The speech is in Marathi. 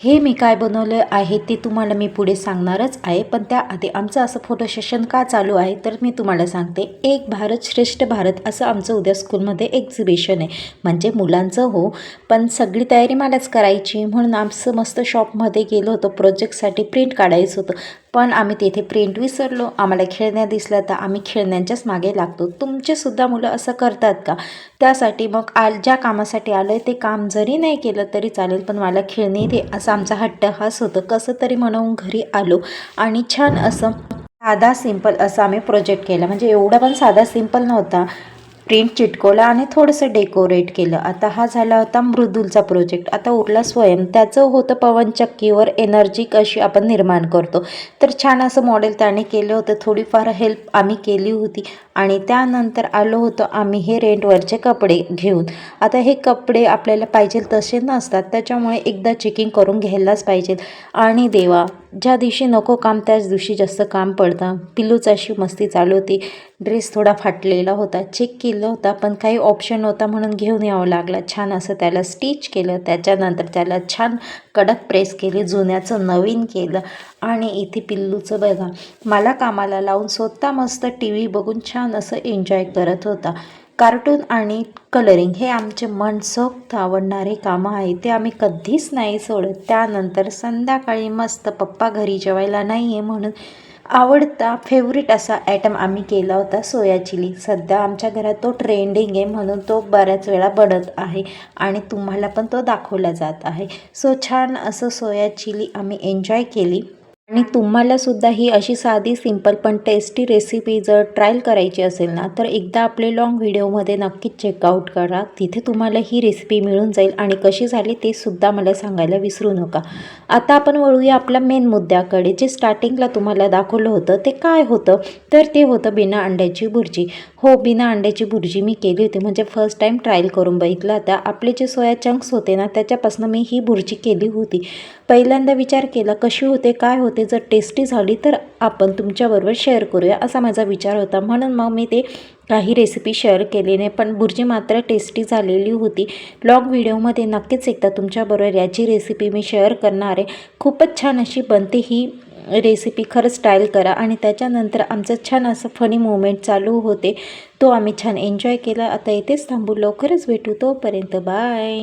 हे मी काय बनवलं आहे ते तुम्हाला मी पुढे सांगणारच आहे पण त्याआधी आमचं असं फोटो सेशन का चालू आहे तर मी तुम्हाला सांगते. एक भारत श्रेष्ठ भारत असं आमचं उद्या स्कूलमध्ये एक्झिबिशन आहे. म्हणजे मुलांचं हो पण सगळी तयारी मलाच करायची म्हणून आमचं मस्त शॉपमध्ये गेलो होतो प्रोजेक्टसाठी प्रिंट काढायचं होतं. पण आम्ही तिथे प्रिंट विसरलो. आम्हाला खेळण्या दिसल्या तर आम्ही खेळण्यांच्याच मागे लागतो. तुमचेसुद्धा मुलं असं करतात का? त्यासाठी मग आ ज्या कामासाठी आलं आहे ते काम जरी नाही केलं तरी चालेल पण मला खेळणी दे असा आमचा हट्टहास होतं. कसं तरी म्हणून घरी आलो आणि छान असं साधा सिंपल असं आम्ही प्रोजेक्ट केला. म्हणजे एवढा पण साधा सिंपल नव्हता. प्रिंट चिटकवला आणि थोडंसं डेकोरेट केलं. आता हा झाला होता मृदुलचा प्रोजेक्ट. आता उरला स्वयं. त्याचं होतं पवनचक्कीवर एनर्जी कशी आपण निर्माण करतो. तर छान असं मॉडेल त्याने केलं होतं. थोडीफार हेल्प आम्ही केली होती. आणि त्यानंतर आलो होतो आम्ही हे रेंटवरचे कपडे घेऊन. आता हे कपडे आपल्याला पाहिजे तसे नसतात. त्याच्यामुळे एकदा चेकिंग करून घ्यायलाच पाहिजे आणि देवा ज्या दिवशी नको काम त्याच दिवशी जास्त काम पडतं. पिल्लूच अशी मस्ती चालू होती. ड्रेस थोडा फाटलेला होता. चेक केला. होता पण काही ऑप्शन होता म्हणून घेऊन यावं लागलं. छान असं त्याला स्टिच केलं. त्याच्यानंतर त्याला छान कडक प्रेस केले जुन्याचं नवीन केलं. आणि इथे पिल्लूचं बघा मला कामाला लावून स्वतः मस्त टी व्ही बघून छान असं एन्जॉय करत होता. कार्टून आणि कलरिंग हे आमचे मनसोक्त आवडणारे कामं आहे. ते आम्ही कधीच नाही सोडत. त्यानंतर संध्याकाळी मस्त पप्पा घरी जेवायला नाही आहे म्हणून आवडता फेवरेट असा ॲटम आम्ही केला होता सोया चिली. सध्या आमच्या घरात तो ट्रेंडिंग आहे म्हणून तो बऱ्याच वेळा बनत आहे आणि तुम्हाला पण तो दाखवला जात आहे. सो छान असं सोया चिली आम्ही एन्जॉय केली. आणि तुम्हालासुद्धा ही अशी साधी सिंपल पण टेस्टी रेसिपी जर ट्रायल करायची असेल ना तर एकदा आपले लाँग व्हिडिओमध्ये नक्कीच चेकआउट करा. तिथे तुम्हाला ही रेसिपी मिळून जाईल आणि कशी झाली ते सुद्धा मला सांगायला विसरू नका. आता आपण वळूया आपल्या मेन मुद्द्याकडे. जे स्टार्टिंगला तुम्हाला दाखवलं होतं ते काय होतं? तर ते होतं बिना अंड्याची भुर्जी. हो बिना अंड्याची भुर्जी मी केली होती. म्हणजे फर्स्ट टाईम ट्रायल करून बघितलं. आता आपले जे सोया चंक्स होते ना त्याच्यापासून मी ही भुर्जी केली होती. पहिल्यांदा विचार केला कशी होते काय होते जर टेस्टी झाली तर आपण तुमच्याबरोबर शेअर करूया असा माझा विचार होता. म्हणून मग मी ते काही रेसिपी शेअर केली नाही पण बुर्जी मात्र टेस्टी झालेली होती. लॉग व्हिडिओमध्ये नक्कीच एकदा तुमच्याबरोबर याची रेसिपी मी शेअर करणार आहे. खूपच छान अशी बनते ही रेसिपी खरंच ट्रायल करा. आणि त्याच्यानंतर आमचं छान असं फनी मोमेंट चालू होते. तो आम्ही छान एन्जॉय केला. आता इथेच थांबू. लवकरच भेटू. तोपर्यंत बाय